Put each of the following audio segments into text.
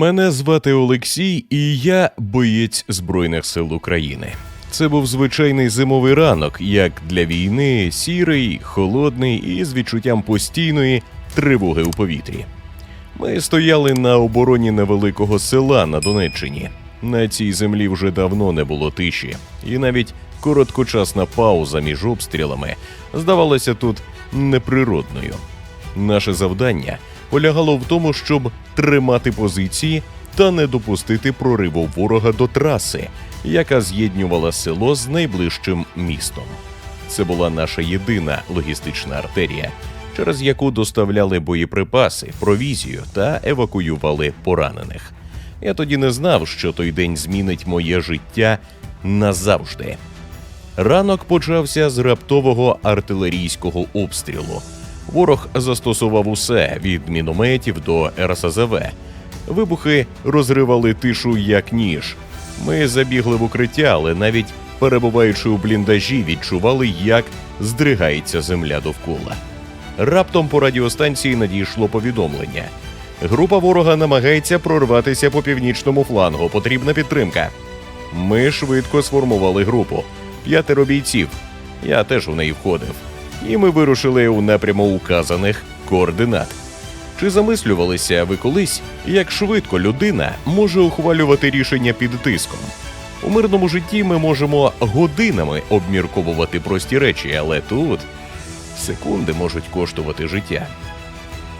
Мене звати Олексій, і я боєць Збройних сил України. Це був звичайний зимовий ранок, як для війни, сірий, холодний і з відчуттям постійної тривоги у повітрі. Ми стояли на обороні невеликого села на Донеччині. На цій землі вже давно не було тиші, і навіть короткочасна пауза між обстрілами здавалася тут неприродною. Наше завдання полягало в тому, щоб тримати позиції та не допустити прориву ворога до траси, яка з'єднювала село з найближчим містом. Це була наша єдина логістична артерія, через яку доставляли боєприпаси, провізію та евакуювали поранених. Я тоді не знав, що той день змінить моє життя назавжди. Ранок почався з раптового артилерійського обстрілу. Ворог застосував усе від мінометів до РСЗВ. Вибухи розривали тишу як ніж. Ми забігли в укриття, але навіть перебуваючи у бліндажі, відчували, як здригається земля довкола. Раптом по радіостанції надійшло повідомлення. Група ворога намагається прорватися по північному флангу. Потрібна підтримка. Ми швидко сформували групу. П'ятеро бійців. Я теж у неї входив. І ми вирушили у напряму указаних координат. Чи замислювалися ви колись, як швидко людина може ухвалювати рішення під тиском? У мирному житті ми можемо годинами обмірковувати прості речі, але тут секунди можуть коштувати життя.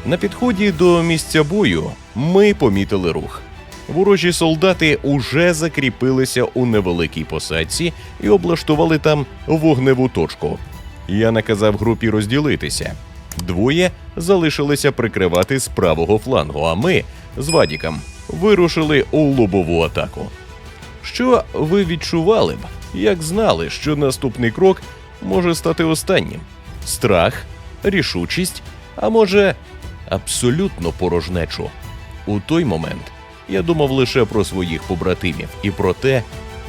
На підході до місця бою ми помітили рух. Ворожі солдати уже закріпилися у невеликій посадці і облаштували там вогневу точку. Я наказав групі розділитися. Двоє залишилися прикривати з правого флангу, а ми з Вадіком вирушили у лобову атаку. Що ви відчували б, як знали, що наступний крок може стати останнім? Страх, рішучість, а може, абсолютно порожнечу. У той момент я думав лише про своїх побратимів і про те,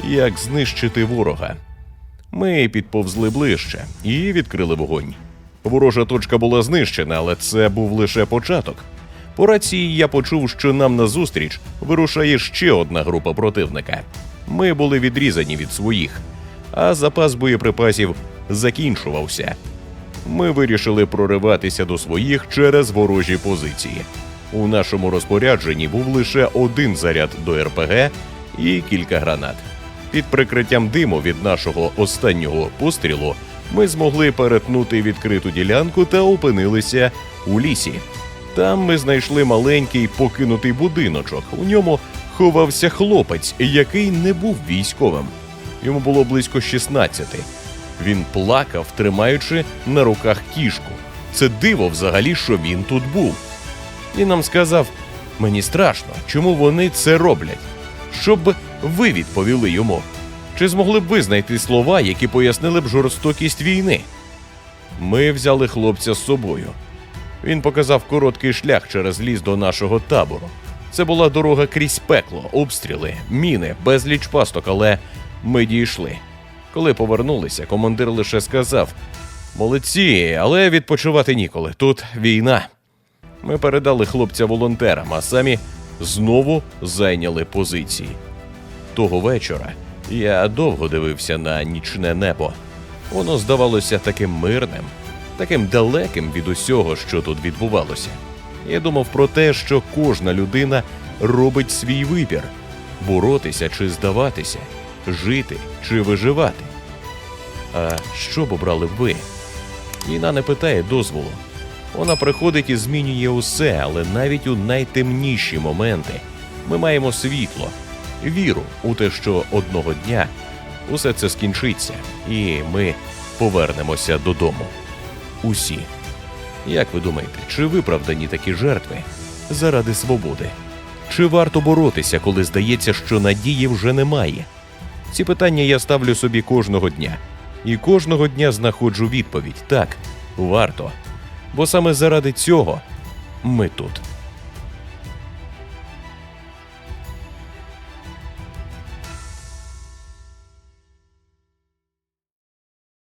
як знищити ворога. Ми підповзли ближче і відкрили вогонь. Ворожа точка була знищена, але це був лише початок. По рації я почув, що нам назустріч вирушає ще одна група противника. Ми були відрізані від своїх, а запас боєприпасів закінчувався. Ми вирішили прориватися до своїх через ворожі позиції. У нашому розпорядженні був лише один заряд до РПГ і кілька гранат. Під прикриттям диму від нашого останнього пострілу ми змогли перетнути відкриту ділянку та опинилися у лісі. Там ми знайшли маленький покинутий будиночок. У ньому ховався хлопець, який не був військовим. Йому було близько 16. Він плакав, тримаючи на руках кішку. Це диво взагалі, що він тут був. І нам сказав: мені страшно, чому вони це роблять. Щоб ви відповіли йому. Чи змогли б ви знайти слова, які пояснили б жорстокість війни? Ми взяли хлопця з собою. Він показав короткий шлях через ліс до нашого табору. Це була дорога крізь пекло, обстріли, міни, безліч пасток, але ми дійшли. Коли повернулися, командир лише сказав: Молодці, але відпочивати ніколи. Тут війна. Ми передали хлопця волонтерам, а самі знову зайняли позиції. Того вечора я довго дивився на нічне небо. Воно здавалося таким мирним, таким далеким від усього, що тут відбувалося. Я думав про те, що кожна людина робить свій вибір боротися чи здаватися, жити чи виживати. А що б обрали ви? Війна не питає дозволу. Вона приходить і змінює усе, але навіть у найтемніші моменти ми маємо світло, віру у те, що одного дня усе це скінчиться, і ми повернемося додому. Усі. Як ви думаєте, чи виправдані такі жертви заради свободи? Чи варто боротися, коли здається, що надії вже немає? Ці питання я ставлю собі кожного дня. І кожного дня знаходжу відповідь так, варто. Бо саме заради цього ми тут.